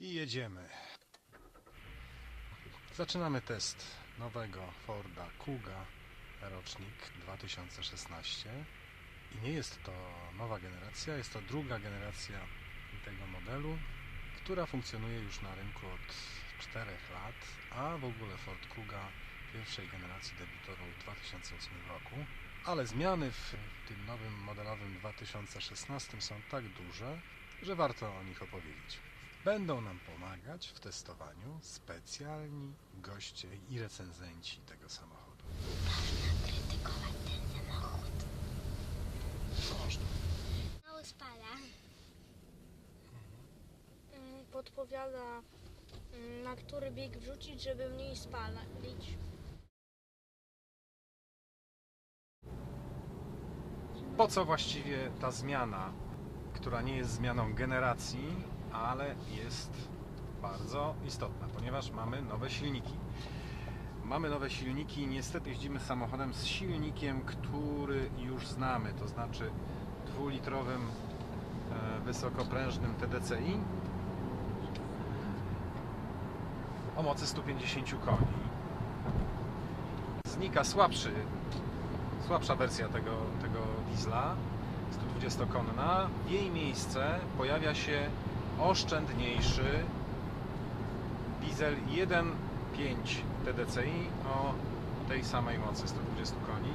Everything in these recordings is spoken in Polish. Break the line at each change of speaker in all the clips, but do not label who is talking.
I jedziemy. Zaczynamy test nowego Forda Kuga rocznik 2016. I nie jest to nowa generacja, jest to druga generacja tego modelu, która funkcjonuje już na rynku od 4 lat, a w ogóle Ford Kuga pierwszej generacji debiutował w 2008 roku. Ale zmiany w tym nowym modelowym 2016 są tak duże, że warto o nich opowiedzieć. Będą nam pomagać w testowaniu specjalni goście i recenzenci tego samochodu.
krytykować ten samochód.
Można.
Mało spala.
Mm, podpowiada mm, na który bieg wrzucić, żeby mniej spalić.
Po co właściwie ta zmiana, która nie jest zmianą generacji, ale jest bardzo istotna, ponieważ mamy nowe silniki. Mamy nowe silniki, niestety jeździmy samochodem z silnikiem, który już znamy, to znaczy dwulitrowym e, wysokoprężnym TDCi o mocy 150 koni. Znika słabszy słabsza wersja tego, tego diesla, 120-konna. W jej miejsce pojawia się oszczędniejszy diesel 1.5 TDCi o tej samej mocy 120 koni.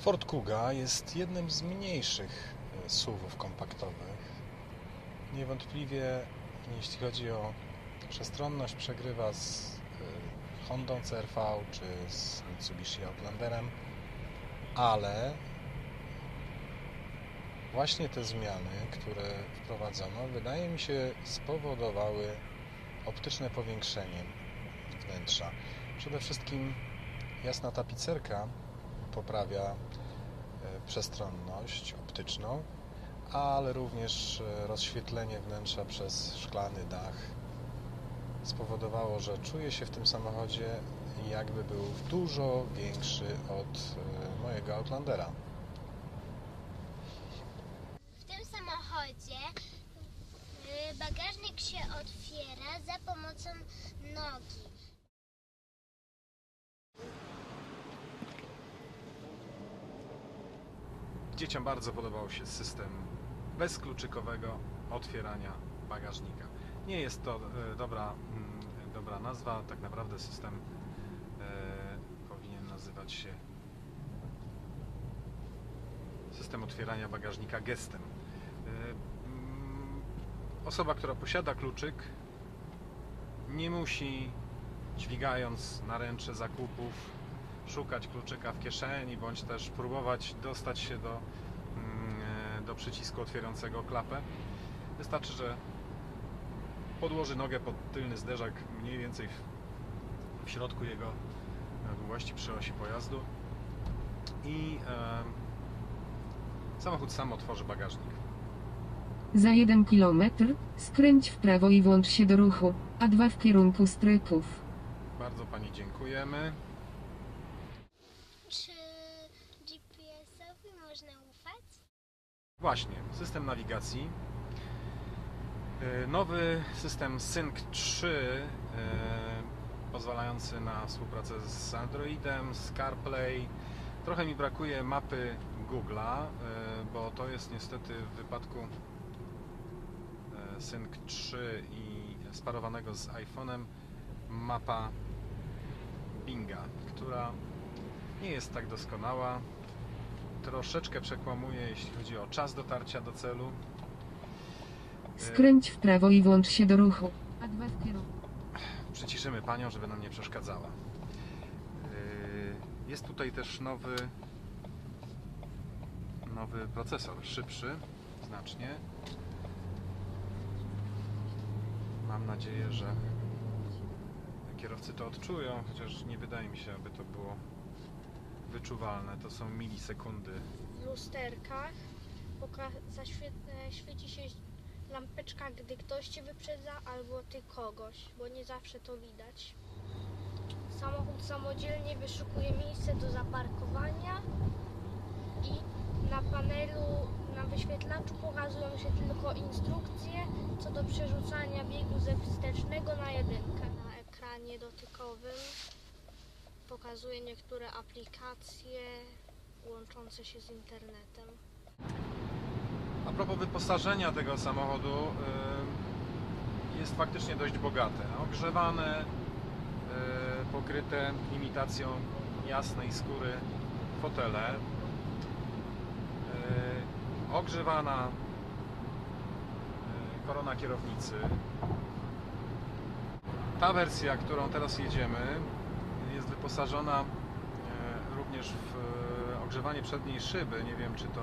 Ford Kuga jest jednym z mniejszych e, SUV-ów kompaktowych. Niewątpliwie, jeśli chodzi o przestronność, przegrywa z e, Hondą CRV czy z Mitsubishi Outlanderem, ale właśnie te zmiany, które wprowadzono, wydaje mi się spowodowały optyczne powiększenie wnętrza. Przede wszystkim jasna tapicerka poprawia e, przestronność optyczną, ale również e, rozświetlenie wnętrza przez szklany dach spowodowało, że czuję się w tym samochodzie jakby był dużo większy od e, mojego Outlandera.
W tym samochodzie y, bagażnik się otwiera za pomocą nogi.
Dzieciom bardzo podobał się system bezkluczykowego otwierania bagażnika. Nie jest to e, dobra, mm, dobra nazwa, tak naprawdę system e, powinien nazywać się system otwierania bagażnika gestem. E, mm, Osoba, która posiada kluczyk, nie musi dźwigając naręcze zakupów szukać kluczyka w kieszeni, bądź też próbować dostać się do, mm, e, do przycisku otwierającego klapę. Wystarczy, że podłoży nogę pod tylny zderzak mniej więcej w, środku jego e, długości przy osi pojazdu i e, samochód sam otworzy bagażnik.
Za 1 km skręć w prawo i włącz się do ruchu, a dwa w kierunku stryków.
Bardzo Pani dziękujemy.
Czy GPS-owi można ufać?
Właśnie, system nawigacji. E, Nowy system Sync 3 e, pozwalający na współpracę z Androidem, z CarPlay. Trochę mi brakuje mapy Google'a, e, bo to jest niestety w wypadku Sync 3 i sparowanego z iPhone'em mapa Binga, która nie jest tak doskonała. Troszeczkę przekłamuje, jeśli chodzi o czas dotarcia do celu.
Skręć w prawo i włącz się do ruchu, a dwa w kierunku.
Przyciszymy panią, żeby nam nie przeszkadzała. Yy, Jest tutaj też nowy nowy procesor, szybszy znacznie. Mam nadzieję, że kierowcy to odczują, chociaż nie wydaje mi się, aby to było wyczuwalne. To są milisekundy.
W lusterkach zaświe- e, świeci się lampeczka, gdy ktoś cię wyprzedza albo ty kogoś, bo nie zawsze to widać. Samochód samodzielnie wyszukuje miejsce do zaparkowania i na panelu, na wyświetlaczu pokazują się tylko instrukcje co do przerzucania biegu ze wstecznego na jedynkę. Na ekranie dotykowym pokazuje niektóre aplikacje łączące się z internetem.
A propos wyposażenia tego samochodu, y, jest faktycznie dość bogate. Ogrzewane, y, pokryte imitacją jasnej skóry fotele, y, ogrzewana korona kierownicy. Ta wersja, którą teraz jedziemy, jest wyposażona y, również w y, ogrzewanie przedniej szyby. Nie wiem, czy to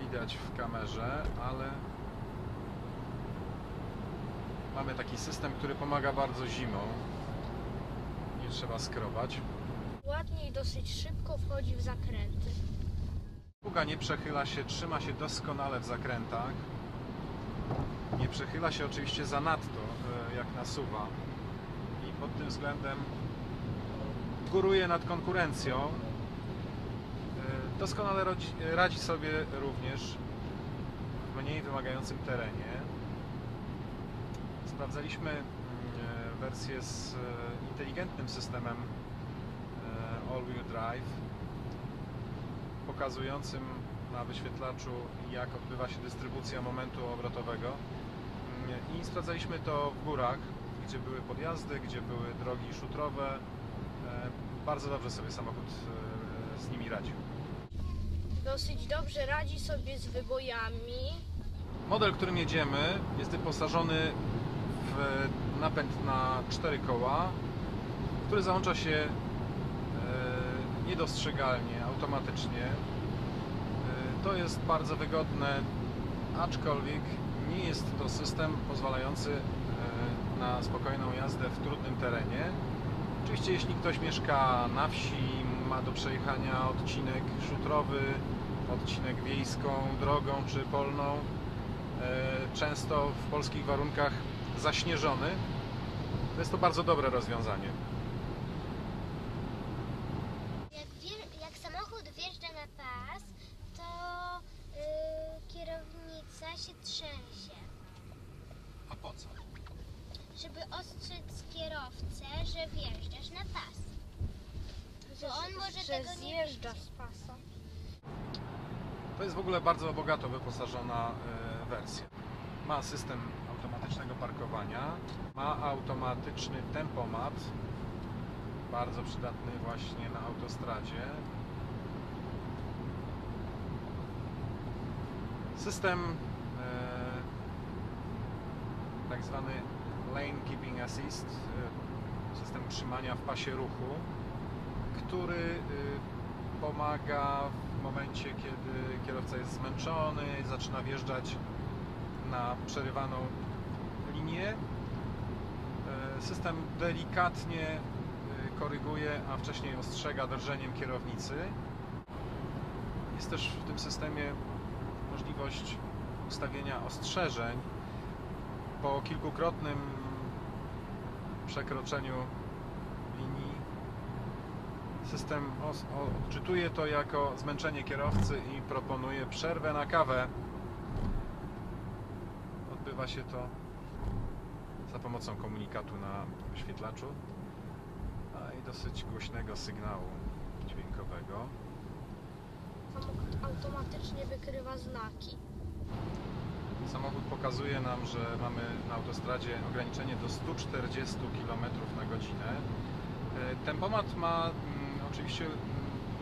widać w kamerze, ale mamy taki system, który pomaga bardzo zimą. Nie trzeba skrobać.
Ładnie i dosyć szybko wchodzi w zakręty.
Kuga nie przechyla się, trzyma się doskonale w zakrętach. Nie przechyla się oczywiście zanadto, e, jak nasuwa. Pod tym względem góruje nad konkurencją. E, Doskonale radzi sobie również w mniej wymagającym terenie. Sprawdzaliśmy mm, e, wersję z e, inteligentnym systemem all-wheel drive pokazującym na wyświetlaczu, jak odbywa się dystrybucja momentu obrotowego. Mm, I sprawdzaliśmy to w górach, gdzie były podjazdy, gdzie były drogi szutrowe. E, Bardzo dobrze sobie samochód e, z nimi radził.
Dosyć dobrze radzi sobie z wybojami.
Model, którym jedziemy, jest wyposażony w napęd na cztery koła, który załącza się e, niedostrzegalnie, automatycznie. E, To jest bardzo wygodne, aczkolwiek nie jest to system pozwalający e, na spokojną jazdę w trudnym terenie. Oczywiście jeśli ktoś mieszka na wsi, ma do przejechania odcinek szutrowy, odcinek wiejską drogą czy polną, e, często w polskich warunkach zaśnieżony, to jest to bardzo dobre rozwiązanie.
Jak, jak samochód wjeżdża na pas, to y, kierownica się trzęsie.
A po co?
Żeby ostrzec kierowcę, że wjeżdżasz na pas. Bo on może
że
tego nie
zjeżdża z pasa.
To jest w ogóle bardzo bogato wyposażona e, wersja. Ma system automatycznego parkowania, ma automatyczny tempomat, bardzo przydatny właśnie na autostradzie. System e, tak zwany lane keeping assist, e, system utrzymania w pasie ruchu, który y, pomaga w momencie, kiedy kierowca jest zmęczony, zaczyna wjeżdżać na przerywaną linię. E, System delikatnie koryguje, a wcześniej ostrzega drżeniem kierownicy. Jest też w tym systemie możliwość ustawienia ostrzeżeń po kilkukrotnym przekroczeniu linii System odczytuje to jako zmęczenie kierowcy i proponuje przerwę na kawę. Odbywa się to za pomocą komunikatu na wyświetlaczu a i dosyć głośnego sygnału dźwiękowego.
Automatycznie wykrywa znaki.
Samochód pokazuje nam, że mamy na autostradzie ograniczenie do 140 km na godzinę. E, Tempomat ma mm, oczywiście mm,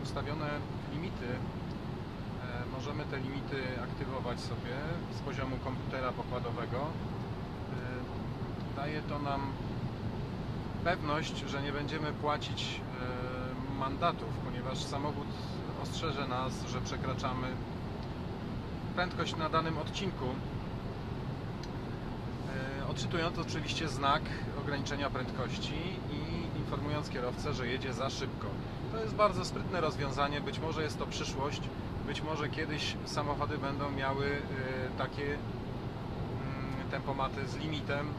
ustawione limity. E, Możemy te limity aktywować sobie z poziomu komputera pokładowego. E, Daje to nam pewność, że nie będziemy płacić mandatów, ponieważ samochód ostrzeże nas, że przekraczamy prędkość na danym odcinku. Odczytując oczywiście znak ograniczenia prędkości i informując kierowcę, że jedzie za szybko. To jest bardzo sprytne rozwiązanie, być może jest to przyszłość, być może kiedyś samochody będą miały e, takie mm, tempomaty z limitem e,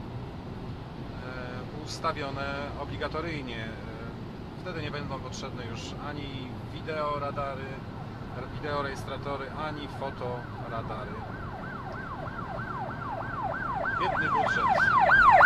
ustawione obligatoryjnie. E, Wtedy nie będą potrzebne już ani wideoradary, wideorejestratory, ani fotoradary. biedny budżet.